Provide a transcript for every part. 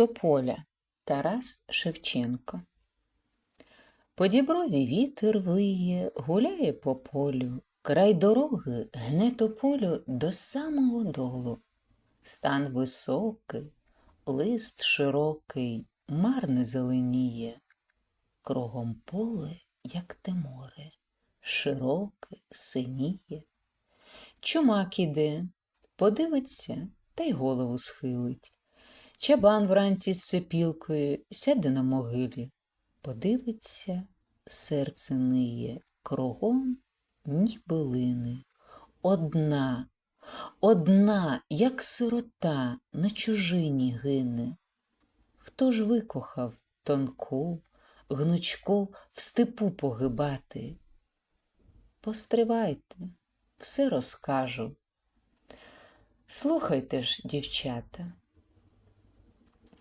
Тополя Тарас Шевченко. По діброві вітер виє, гуляє по полю, край дороги гне тополю до самого долу. Стан високий, лист широкий, марне зеленіє, кругом поле, як те море, широке, синіє. Чумак іде, подивиться та й голову схилить. Чабан вранці з сопілкою сяде на могилі, подивиться, серце ниє, кругом ніби лини. Одна, одна, як сирота, на чужині гине. Хто ж викохав тонку, гнучку в степу погибати? Постривайте, все розкажу. Слухайте ж, дівчата.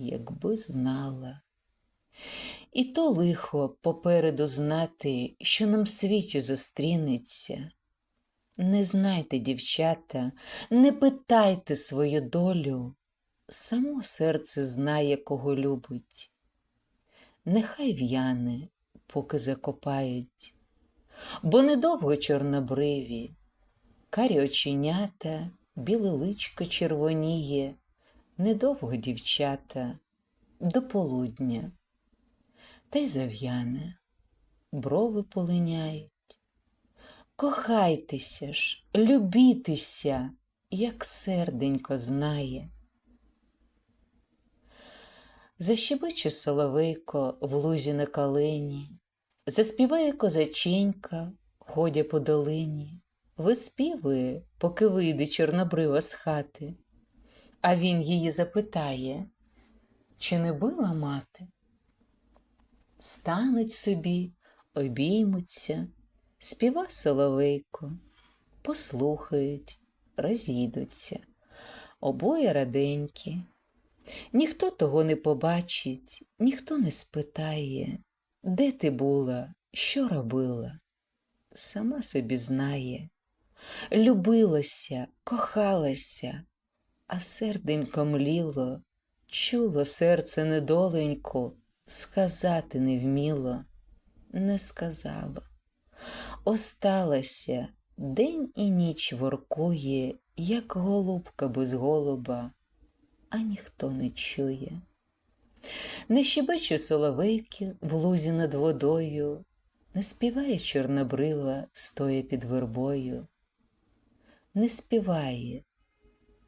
якби знала. І то лихо попереду знати, що нам світі зустрінеться. Не знайте, дівчата, не питайте свою долю, само серце знає, кого любить. Нехай в'яне, поки закопають, бо недовго чорнобриві, карі оченята, біле личко червоніє, недовго дівчата, до полудня, та й зав'яне, брови полиняють. Кохайтеся ж, любітеся, як серденько знає. Защебече соловейко в лузі на калині, заспіває козаченька, ходя по долині, виспівує, поки вийде чорнобрива з хати. А він її запитає, чи не била мати? Стануть собі, обіймуться, співа соловейко, послухають, розійдуться, обоє раденькі. Ніхто того не побачить, ніхто не спитає, де ти була, що робила. Сама собі знає, любилася, кохалася а серденько мліло, чуло серце недоленько, сказати не вміло, не сказала. Осталася день і ніч воркує, як голубка без голуба, а ніхто не чує. Не щебече соловейки в лузі над водою, не співає чорнобрива, стоя під вербою, не співає,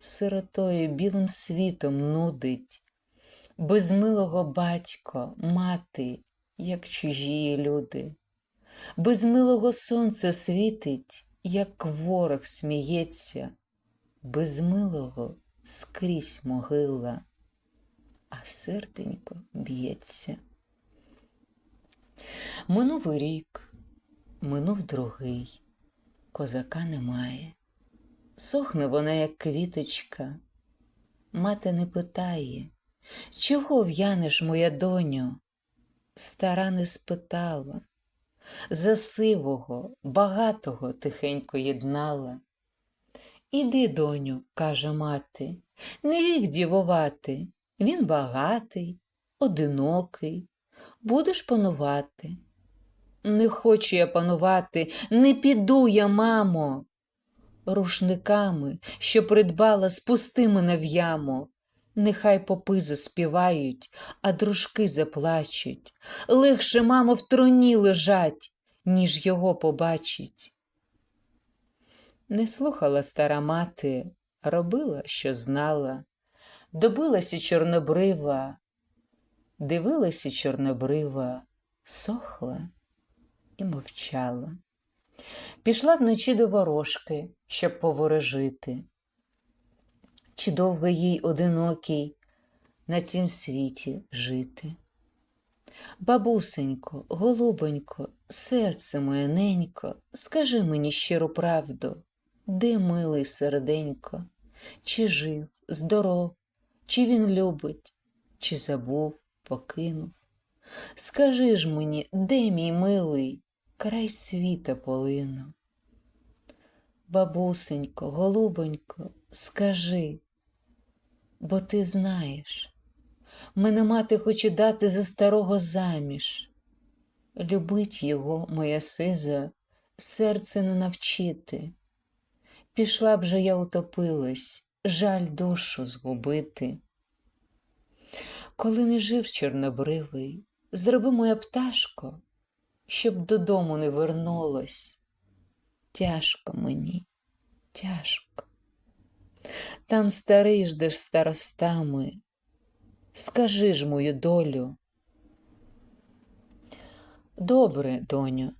сиротою білим світом нудить, без милого батько, мати, як чужі люди, без милого сонця світить, як ворог сміється, без милого скрізь могила, а серденько б'ється. Минув рік, минув другий, козака немає. Сохне вона, як квіточка. Мати не питає, чого в'янеш, моя доню? Стара не спитала, за сивого, багатого тихенько єднала. Іди, доню, каже мати, не вік дівувати. Він багатий, одинокий, будеш панувати. Не хочу я панувати, не піду я, мамо рушниками, що придбала, спусти мене в яму. Нехай попи заспівають, а дружки заплачуть. Легше, мамо, в троні лежать, ніж його побачить. Не слухала стара мати, робила, що знала, добилася чорнобрива, дивилася чорнобрива, сохла і мовчала. Пішла вночі до ворожки, щоб поворожити. Чи довго їй одинокій на цім світі жити. Бабусенько, голубонько, серце моє ненько, скажи мені щиру правду, де милий серденько, чи жив, здоров, чи він любить, чи забув, покинув. Скажи ж мені, де мій милий, край світа полину. Бабусенько, голубонько, скажи, бо ти знаєш, мене мати хоче дати за старого заміж. Любить його, моя сиза, серце не навчити. Пішла б же я утопилась, жаль душу згубити. Коли не жив чорнобривий, зроби моя пташко, щоб додому не вернулась. Тяжко мені, тяжко. Там старий ждеш старостами. Скажи ж мою долю. Добре, доню,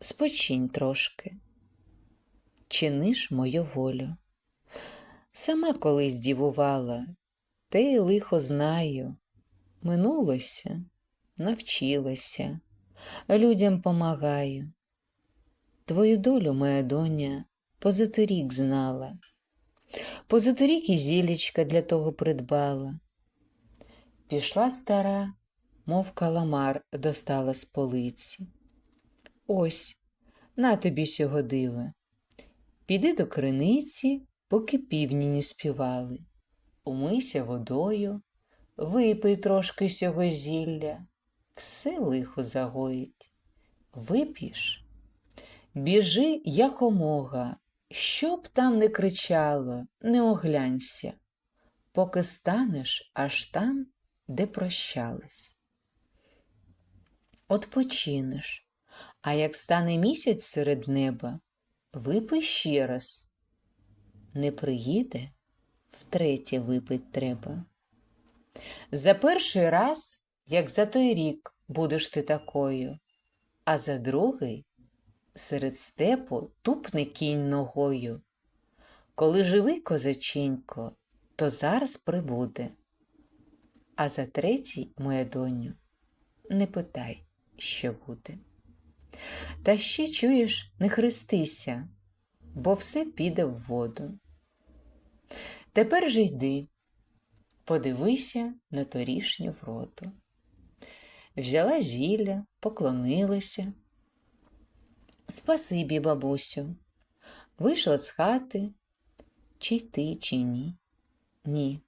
спочинь трошки, чиниш мою волю. Сама колись дівувала, те й лихо знаю. Минулося, навчилася, людям помагаю. Твою долю, моя доня, позаторік знала. Позаторік і зілечка для того придбала. Пішла стара, мов каламар достала з полиці. Ось, на тобі сього дива. Піди до криниці, поки півні не співали. Умийся водою, випий трошки сього зілля, все лихо загоїть. Вип'єш, біжи якомога, щоб там не кричало, не оглянься, поки станеш аж там, де прощались. Odpoчинеш, а як стане місяць серед неба, випий ще раз. Не приїде, втретє випить треба. За перший раз, як за той рік, будеш ти такою, а за другий серед степу тупне кінь ногою. Коли живий козаченько, то зараз прибуде. А за третій, моя доню, не питай, що буде. Та ще чуєш, не хрестися, бо все піде в воду. Тепер же йди, подивися на торішню вроду. Взяла зілля, поклонилася. Спасибі, бабусю. Вийшла з хати, чи йти, чи ні. Ні,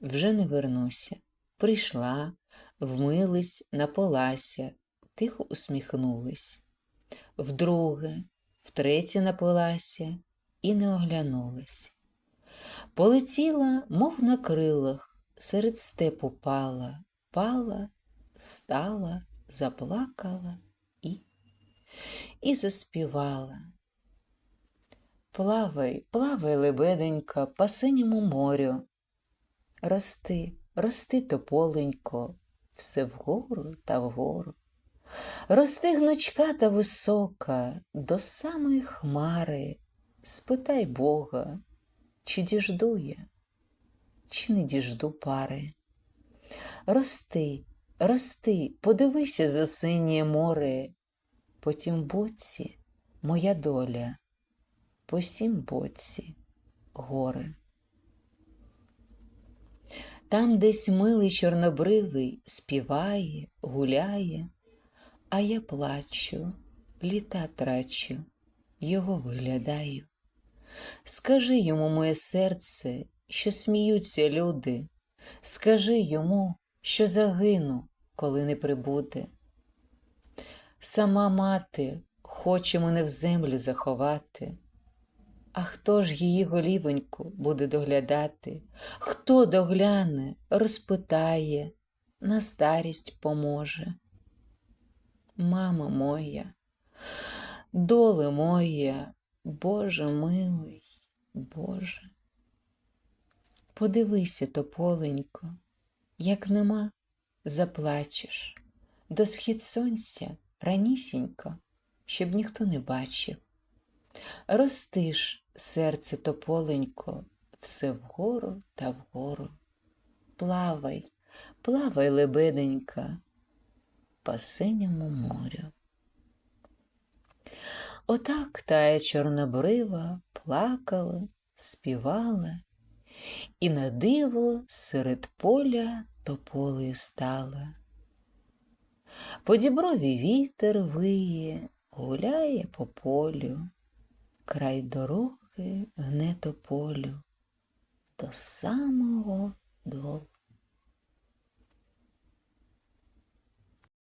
вже не вернуся. Прийшла, вмились, напилася, тихо усміхнулись. Вдруге, втретє напилася і не оглянулась. Полетіла, мов на крилах, серед степу пала, пала, стала, заплакала і і заспівала. Плавай, плавай, лебеденька, по синьому морю. Рости, рости тополенько, все вгору та вгору. Рости гнучка та висока до самої хмари, спитай Бога, чи діжду я, чи не діжду пари. Рости, рости, подивися за синє море, по тім боці моя доля, по сім боці горе. Там десь милий чорнобривий співає, гуляє, а я плачу, літа трачу, його виглядаю. Скажи йому, моє серце, що сміються люди, скажи йому, що загину, коли не прибуде. Сама мати хоче мене в землю заховати. А хто ж її голівоньку буде доглядати? Хто догляне, розпитає, на старість поможе? Мама моя, доле моя, Боже милий, Боже. Подивися, тополенько, як нема, заплачеш, до схід сонця ранісінько, щоб ніхто не бачив. Ростиш серце тополенько, все вгору та вгору. плавай, плавай, лебеденька, по синьому морю. Отак тая чорнобрива плакала, співала, і на диво серед поля тополею стала. По діброві вітер виє, гуляє по полю, край дороги гне тополю до самого долу.